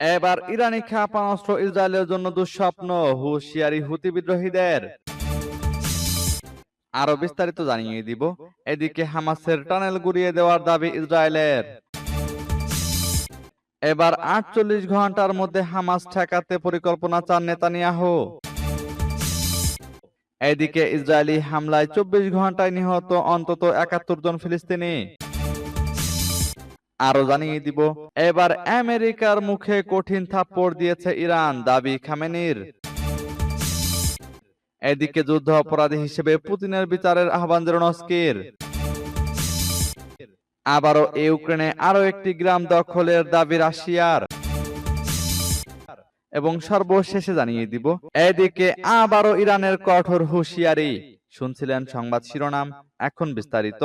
এবার ইরানি ক্ষেপণাস্ত্র ইসরায়েলের জন্য দুঃস্বপ্ন, হুঁশিয়ারি হুতি বিদ্রোহীদের। আরও বিস্তারিত জানিয়ে দিব, এদিকে হামাসের টানেল গুড়িয়ে দেওয়ার দাবি ইসরায়েলের। এবার আটচল্লিশ ঘণ্টার মধ্যে হামাস ঠেকাতে পরিকল্পনা চান নেতানিয়াহু। এদিকে ইসরায়েলি হামলায় চব্বিশ ঘন্টায় নিহত অন্তত একাত্তর জন ফিলিস্তিনি। আরও জানিয়ে দিব, এবার আমেরিকার মুখে কঠিন থাপ্পড় দিয়েছে ইরান, দাবি খামেনির। এদিকে যুদ্ধ অপরাধী হিসেবে পুতিনের বিচারের আহ্বান জেরনস্কির আবারও ইউক্রেনে আরও একটি গ্রাম দখলের দাবি রাশিয়ার। এবং সর্বশেষে জানিয়ে দিব, এদিকে আবারও ইরানের কঠোর হুঁশিয়ারি। শুনছিলেন সংবাদ শিরোনাম, এখন বিস্তারিত।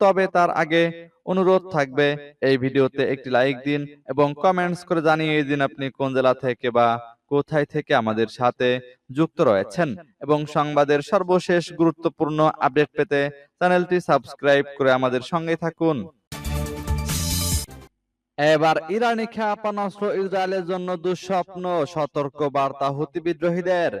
তবে তার আগে অনুরোধ থাকবে এই ভিডিওতে একটি লাইক দিন এবং কমেন্টস করে জানিয়ে দিন আপনি কোন জেলা থেকে বা কোথায় থেকে আমাদের সাথে যুক্ত রয়েছেন এবং সংবাদের সর্বশেষ গুরুত্বপূর্ণ আপডেট পেতে চ্যানেলটি সাবস্ক্রাইব করে আমাদের সঙ্গে থাকুন। এবার ইরানি ক্ষেপণাস্ত্র ইসরায়েলের জন্য দুঃস্বপ্ন সতর্ক বার্তা হুতি বিদ্রোহীদের।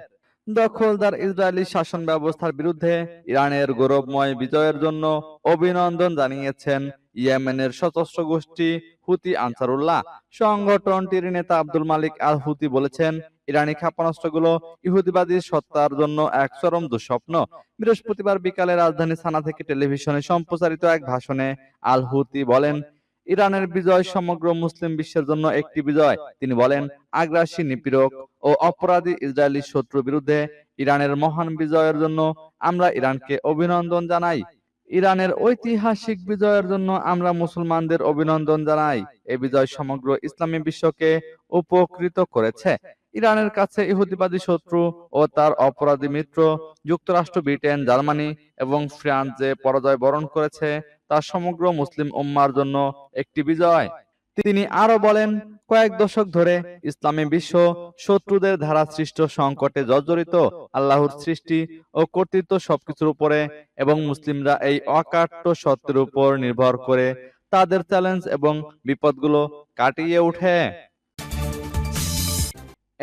দখলদার ইসরায়েলি শাসন ব্যবস্থার বিরুদ্ধে ইরানের গৌরবময় বিজয়ের জন্য অভিনন্দন জানিয়েছেন ইয়েমেনের সশস্ত্র গোষ্ঠী হুতি আনসারুল্লাহ। সংগঠনটির নেতা আব্দুল মালিক আল হুতি বলেছেন, ইরানি ক্ষেপণাস্ত্রগুলো ইহুদিবাদী সত্তার জন্য এক চরম দুঃস্বপ্ন। বৃহস্পতিবার বিকালে রাজধানী সানা থেকে টেলিভিশনে সম্প্রচারিত এক ভাষণে আল হুতি বলেন ইরানের বিজয় সমগ্র মুসলিম বিশ্বের জন্য একটি বিজয়। তিনি বলেন, আগ্রাসী নিপীড়ক ও অপরাধী ইসরায়েলি শত্রুর বিরুদ্ধে ইরানের মহান বিজয়ের জন্য আমরা ইরানকে অভিনন্দন জানাই। ইরানের ঐতিহাসিক বিজয়ের জন্য আমরা মুসলমানদের অভিনন্দন জানাই। এই বিজয় সমগ্র ইসলামী বিশ্বকে উপকৃত করেছে। ইরানের কাছে ইহুদিবাদী শত্রু ও তার অপরাধী মিত্র, যুক্তরাষ্ট্র, ব্রিটেন, জার্মানি এবং ফ্রান্স যে পরাজয় বরণ করেছে। তা সমগ্র মুসলিম উম্মার জন্য একটি বিজয়। তিনি আরও বলেন, কয়েক দশক ধরে ইসলামী বিশ্ব শত্রুদের ধারা সৃষ্ট সংকটে জর্জরিত আল্লাহর সৃষ্টি ও কর্তৃত্ব সবকিছুর উপরে এবং মুসলিমরা এই অকাট্য সত্যের উপর নির্ভর করে তাদের চ্যালেঞ্জ এবং বিপদগুলো কাটিয়ে ওঠে।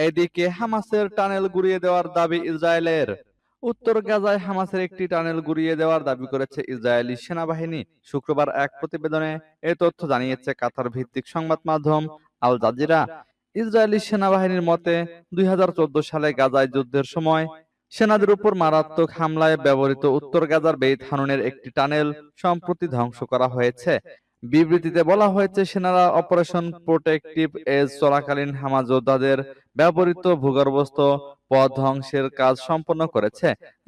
এদিকে হামাসের টানেল গুড়িয়ে দেওয়ার দাবি ইসরায়েলের। উত্তর গাজায় হামাসের একটি টানেল গুড়িয়ে দেওয়ার দাবি করেছে ইসরায়েলি সেনাবাহিনী। শুক্রবার এক প্রতিবেদনে এ তথ্য জানিয়েছে কাতার ভিত্তিক সংবাদ মাধ্যম আল জাজিরা। ইসরায়েলি সেনাবাহিনীর মতে দুই হাজার চোদ্দ সালে গাজায় যুদ্ধের সময় সেনাদের উপর মারাত্মক হামলায় ব্যবহৃত উত্তর গাজার বেইত হানুনের একটি টানেল সম্প্রতি ধ্বংস করা হয়েছে। বিবৃতিতে বলা হয়েছে, সেনারা অপারেশন প্রোটেকটিভ এজ চলাকালীন হামাজ যোদ্ধাদের ব্যবহৃত ভূগর্ভস্থ পথ ধ্বংসের কাজ সম্পন্ন করেছে।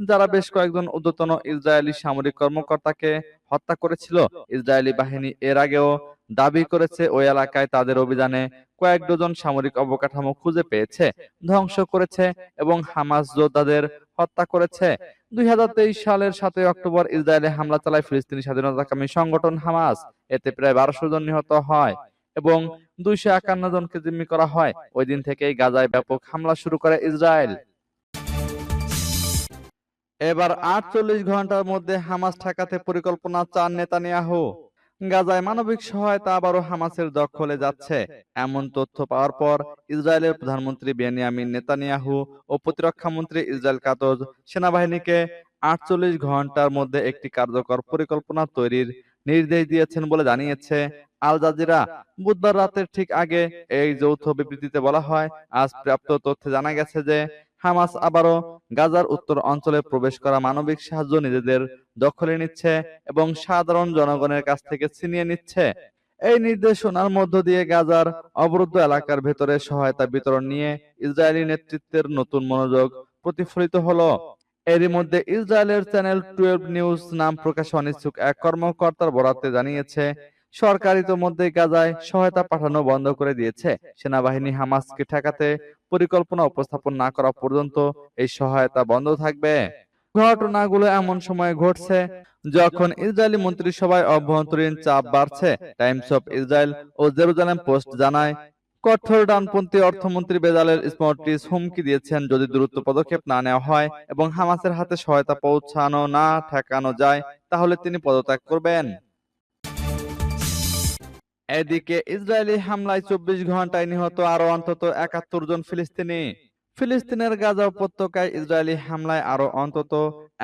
যারা বেশ কয়েকজন ঊর্ধ্বতন ইসরায়েলি সামরিক কর্মকর্তাকে হত্যা করেছিল, ইসরায়েলি বাহিনী এর আগেও দাবি করেছে, ওই এলাকায় তাদের অভিযানে কয়েক ডজন সামরিক অবকাঠামো খুঁজে পেয়েছে, ধ্বংস করেছে এবং হামাস যোদ্ধাদের হত্যা করেছে। দুই হাজার তেইশ সালের সাতই অক্টোবর ইসরায়েলে হামলা চালায় ফিলিস্তিনি স্বাধীনতাকামী সংগঠন হামাস। এতে প্রায় বারোশো জন নিহত হয় এবং দুইশো একান্ন জনকে জিম্মি করা হয়। ওই দিন থেকেই গাজায় ব্যাপক হামলা শুরু করে ইসরায়েল। এবার আটচল্লিশ ঘণ্টার মধ্যে হামাস ঠেকাতে পরিকল্পনা চান নেতানিয়াহু। গাজায় মানবিক সহায়তা আবারও হামাসের দখলে যাচ্ছে। এমন তথ্য পাওয়ার পর ইসরায়েলের প্রধানমন্ত্রী বেনিয়ামিন নেতানিয়াহু ও প্রতিরক্ষা মন্ত্রী ইসরায়েল কাতজ সেনাবাহিনীকে আটচল্লিশ ঘণ্টার মধ্যে একটি কার্যকর পরিকল্পনা তৈরির নির্দেশ দিয়েছেন বলে জানিয়েছে আল জাজিরা। বুধবার রাতের ঠিক আগে এই যৌথ বিবৃতিতে বলা হয়, আজ প্রাপ্ত তথ্যে জানা গেছে যে হামাস আবারও গাজার উত্তর অঞ্চলে প্রবেশ করা মানবিক সাহায্য নিজেদের দখলে নিচ্ছে এবং সাধারণ জনগণের কাছ থেকে ছিনিয়ে নিচ্ছে। এই নির্দেশনার মধ্য দিয়ে গাজার অবরুদ্ধ এলাকার ভেতরে সহায়তা বিতরণ নিয়ে ইসরায়েলি নেতৃত্বের নতুন মনোযোগ প্রতিফলিত হলো। এরই মধ্যে ইসরায়েলের চ্যানেল টুয়েলভ নিউজ নাম প্রকাশে অনিচ্ছুক এক কর্মকর্তার বরাতে জানিয়েছে, সরকার ইতোমধ্যে গাজায় সহায়তা পাঠানো বন্ধ করে দিয়েছে। সেনাবাহিনী হামাসকে ঠেকাতে পরিকল্পনা উপস্থাপন না করা পর্যন্ত এই সহায়তা বন্ধ থাকবে। ঘটনাগুলো এমন সময় ঘটছে যখন ইসরায়েলি মন্ত্রিসভায় অভ্যন্তরীণ চাপ বাড়ছে। টাইমস অফ ইসরায়েল ও জেরুজালেম পোস্ট জানায়, কঠোর ডানপন্থী অর্থমন্ত্রী বেজালের স্মর্টিস হুমকি দিয়েছেন যদি দ্রুত পদক্ষেপ না নেওয়া হয় এবং হামাসের হাতে সহায়তা পৌঁছানো না ঠেকানো যায়, তাহলে তিনি পদত্যাগ করবেন। এদিকে ইসরায়েলি হামলায় চব্বিশ ঘন্টায় নিহত আরও অন্তত একাত্তর জন ফিলিস্তিনি। ফিলিস্তিনের গাজা উপত্যকায় ইসরায়েলি হামলায় আরও অন্তত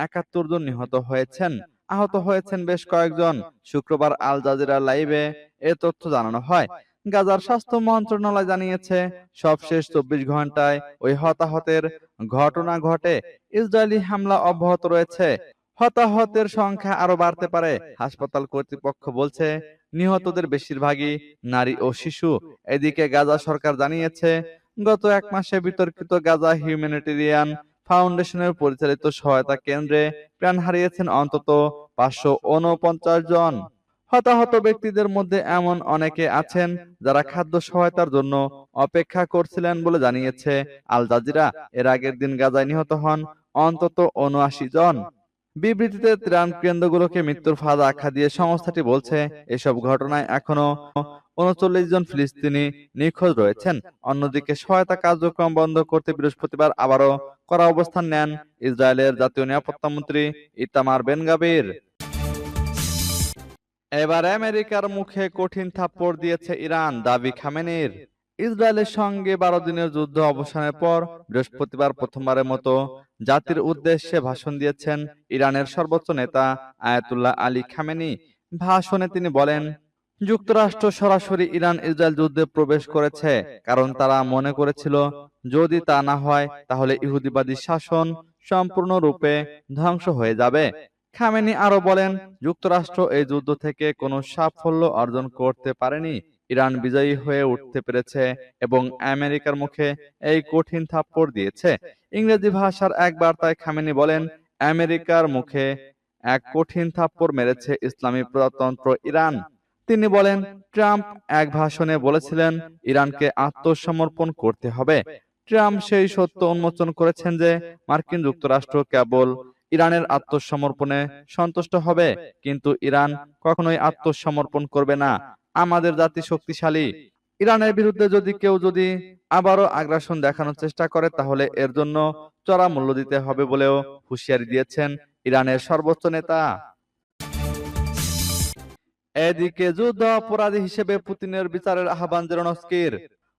একাত্তর জন নিহত হয়েছেন। আহত হয়েছেন বেশ কয়েকজন। শুক্রবার আল জাজিরা লাইভে এ তথ্য জানানো হয়। গাজার স্বাস্থ্য মন্ত্রণালয় জানিয়েছে, সবশেষ চব্বিশ ঘন্টায় ওই হতাহতের ঘটনা ঘটে। ইসরায়েলি হামলা অব্যাহত রয়েছে। হতাহতের সংখ্যা আরও বাড়তে পারে, হাসপাতাল কর্তৃপক্ষ বলছে। নিহতদের বেশিরভাগই নারী ও শিশু। এদিকে গাজা সরকার জানিয়েছে, গত এক মাসে বিতর্কিত গাজা হিউম্যানিটেরিয়ান ফাউন্ডেশনের পরিচালিত সহায়তা কেন্দ্রে প্রাণ হারিয়েছেন অন্তত পাঁচশো উনপঞ্চাশ জন। হতাহত ব্যক্তিদের মধ্যে এমন অনেকে আছেন যারা খাদ্য সহায়তার জন্য অপেক্ষা করছিলেন বলে জানিয়েছে আল জাজিরা। এর আগের দিন গাজায় নিহত হন অন্তত উনআশি জন। বিবৃতিতে ত্রাণ কেন্দ্রগুলোকে মৃত্যুর ফাঁদ আখ্যা দিয়ে সংস্থাটি বলছে, এসব ঘটনায় এখনও উনচল্লিশ জন ফিলিস্তিনি নিখোঁজ রয়েছেন। অন্যদিকে সহায়তা কার্যক্রম বন্ধ করতে বৃহস্পতিবার আবারও করা অবস্থান নেন ইসরায়েলের জাতীয় নিরাপত্তা মন্ত্রী ইতামার বেনগাবির। এবার আমেরিকার মুখে কঠিন থাপ্পড় দিয়েছে ইরান, দাবি খামেনির। ইসরায়েলের সঙ্গে বারো দিনের যুদ্ধ অবসানের পর বৃহস্পতিবার প্রথমবারের মতো জাতির উদ্দেশ্যে ভাষণ দিয়েছেন ইরানের সর্বোচ্চ নেতা আয়াতুল্লাহ আলী খামেনি। ভাষণে তিনি বলেন, যুক্তরাষ্ট্র সরাসরি ইরান ইসরায়েল যুদ্ধে প্রবেশ করেছে, কারণ তারা মনে করেছিল, যদি তা না হয়, তাহলে ইহুদিবাদী শাসন সম্পূর্ণরূপে ধ্বংস হয়ে যাবে। খামেনি আরও বলেন, যুক্তরাষ্ট্র এই যুদ্ধ থেকে কোনো সাফল্য অর্জন করতে পারেনি। ইরান বিজয়ী হয়ে উঠতে পেরেছে এবং আমেরিকার মুখে এই কঠিন থাপ্পড় দিয়েছে। ইংরেজি ভাষার এক বার্তায় খামেনি বলেন, আমেরিকার মুখে এক কঠিন থাপ্পড় মেরেছে ইসলামী প্রজাতন্ত্র ইরান। তিনি বলেন, ট্রাম্প এক ভাষণে বলেছিলেন, ইরানকে আত্মসমর্পণ করতে হবে। ট্রাম্প সেই সত্য উন্মোচন করেছেন যে, মার্কিন যুক্তরাষ্ট্র কেবল ইরানের আত্মসমর্পণে সন্তুষ্ট হবে, কিন্তু ইরান কখনোই আত্মসমর্পণ করবে না। আমাদের জাতি শক্তিশালী। ইরানের বিরুদ্ধে যদি কেউ যদি আবারও আগ্রাসন দেখানোর চেষ্টা করে, তাহলে এর জন্য চড়া মূল্য দিতে হবে বলেও হুঁশিয়ারি দিয়েছেন ইরানের সর্বোচ্চ নেতা। এদিকে যুদ্ধ অপরাধী হিসেবে পুতিনের বিচারের আহ্বান জেরনস্কির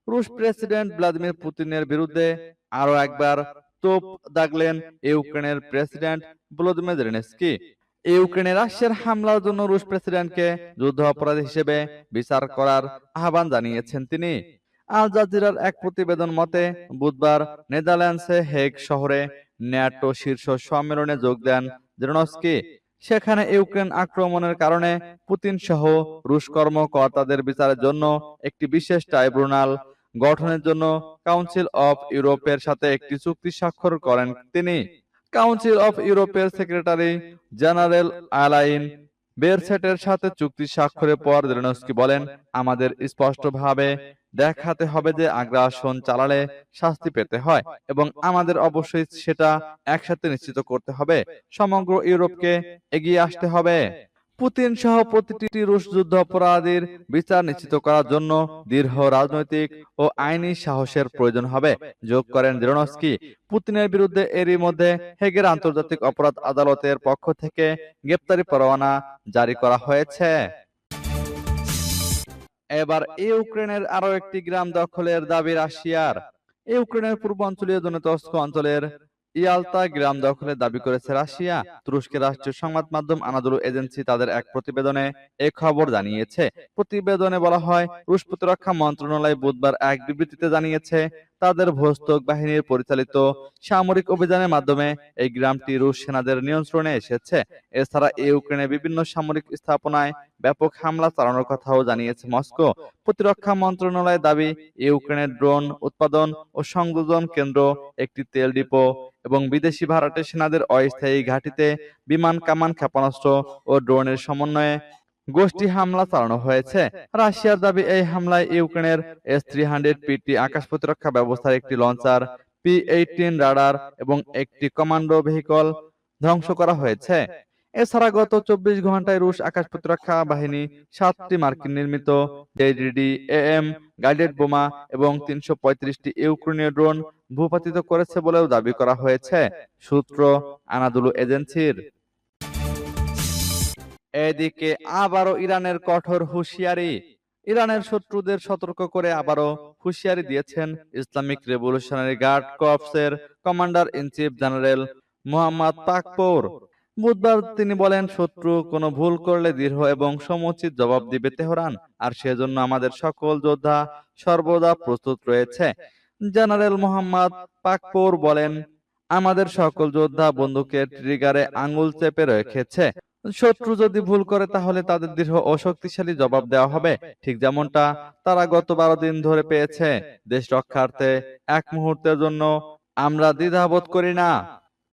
রুশ প্রেসিডেন্ট ভ্লাদিমির পুতিনের বিরুদ্ধে আরও একবার তোপ দাগলেন ইউক্রেনের প্রেসিডেন্ট ভলোদিমির জেলেনস্কি। ইউক্রেনে রাশিয়ার হামলার জন্য রুশ প্রেসিডেন্টকে যুদ্ধ অপরাধী হিসেবে বিচার করার আহ্বান জানিয়েছেন তিনি। আল জাজিরার এক প্রতিবেদন মতে, বুধবার নেদারল্যান্ডসে হেগ শহরে ন্যাটো শীর্ষ সম্মেলনে যোগ দেন জেরনস্কি। সেখানে ইউক্রেন আক্রমণের কারণে পুতিন সহ রুশ কর্মকর্তাদের বিচারের জন্য একটি বিশেষ ট্রাইব্যুনাল গঠনের জন্য কাউন্সিল অফ ইউরোপের সাথে একটি চুক্তি স্বাক্ষর করেন তিনি। কাউন্সিল অফ ইউরোপের সেক্রেটারি জেনারেল আলাইন বেরসেটের সাথে চুক্তি স্বাক্ষরের পর জেলেনস্কি বলেন আমাদের স্পষ্টভাবে দেখাতে হবে যে আগ্রাসন চালালে শাস্তি পেতে হয় এবং আমাদের অবশ্যই সেটা একসাথে নিশ্চিত করতে হবে। সমগ্র ইউরোপকে এগিয়ে আসতে হবে। পুতিন সহ প্রতিটি রুশ যুদ্ধ অপরাধীর বিচার নিশ্চিত করার জন্য দীর্ঘ রাজনৈতিক ও আইনি সাহসের প্রয়োজন হবে। যোগ করেন জেরনস্কি। পুতিনের বিরুদ্ধে এরই মধ্যে হেগের আন্তর্জাতিক অপরাধ আদালতের পক্ষ থেকে গ্রেপ্তারি পরোয়ানা জারি করা হয়েছে। এবার ইউক্রেনের আরও একটি গ্রাম দখলের দাবি রাশিয়ার। ইউক্রেনের পূর্বাঞ্চলীয় দনেতস্ক অঞ্চলের ইয়ালতা গ্রাম দখলের দাবি করেছে রাশিয়া। তুরস্কের রাষ্ট্রীয় সংবাদ মাধ্যম আনাদুলু এজেন্সি তাদের এক প্রতিবেদনে এ খবর জানিয়েছে। প্রতিবেদনে বলা হয়, রুশ প্রতিরক্ষা মন্ত্রণালয় বুধবার এক বিবৃতিতে জানিয়েছে তাদের ভোস্তক বাহিনীর পরিচালিত সামরিক অভিযানের মাধ্যমে এই গ্রামটি রুশ সেনাদের নিয়ন্ত্রণে এসেছে। এছাড়া ইউক্রেনে বিভিন্ন সামরিক স্থাপনায় ব্যাপক হামলা চালানোর কথাও জানিয়েছে মস্কো। প্রতিরক্ষা মন্ত্রণালয়ের দাবি, ইউক্রেনের ড্রোন উৎপাদন ও সংযোজন কেন্দ্র, একটি তেল ডিপো এবং বিদেশি ভাড়াটে সেনাদের অস্থায়ী ঘাঁটিতে বিমান কামান ক্ষেপণাস্ত্র ও ড্রোনের সমন্বয়ে গোষ্ঠী হামলা চালানো হয়েছে। রাশিয়ার দাবি, এই হামলায় ইউক্রেনের এস থ্রি হান্ড্রেড পিটি আকাশ প্রতিরক্ষা ব্যবস্থার একটি লঞ্চার পি এইটিন রাডার এবং একটি কমান্ডো ভেহিকল ধ্বংস করা হয়েছে। এছাড়া গত চব্বিশ ঘন্টায় রুশ আকাশ প্রতিরক্ষা বাহিনী সাতটি মার্কিন নির্মিত জেডিডি এএম গাইডেড বোমা এবং তিনশো পঁয়ত্রিশটি ইউক্রেনীয় ড্রোন ভূপাতিত করেছে বলেও দাবি করা হয়েছে, সূত্র আনাদুলু এজেন্সির। এদিকে আবারও ইরানের কঠোর হুঁশিয়ারি। ইরানের শত্রুদের সতর্ক করে আবারও হুঁশিয়ারি দিয়েছেন Islamic revolutionary guard কর্পসের commander in chief general Mohammad Pakpour বুধবার তিনি বলেন, শত্রু কোনো ভুল করলে দৃঢ় এবং সমুচিত জবাব দিবে তেহরান, আর সেজন্য আমাদের সকল যোদ্ধা সর্বদা প্রস্তুত রয়েছে। জেনারেল মোহাম্মদ পাকপোর বলেন, আমাদের সকল যোদ্ধা বন্দুকের ট্রিগারে আঙ্গুল চেপে রেখেছে। শত্রু যদি ভুল করে তাহলে তাদের দৃঢ় অশক্তিশালী শক্তিশালী জবাব দেওয়া হবে। ঠিক যেমনটা তারা গত বারো দিন ধরে পেয়েছে। দেশ রক্ষার্থে এক মুহূর্তের জন্য আমরা দ্বিধাবোধ করি না।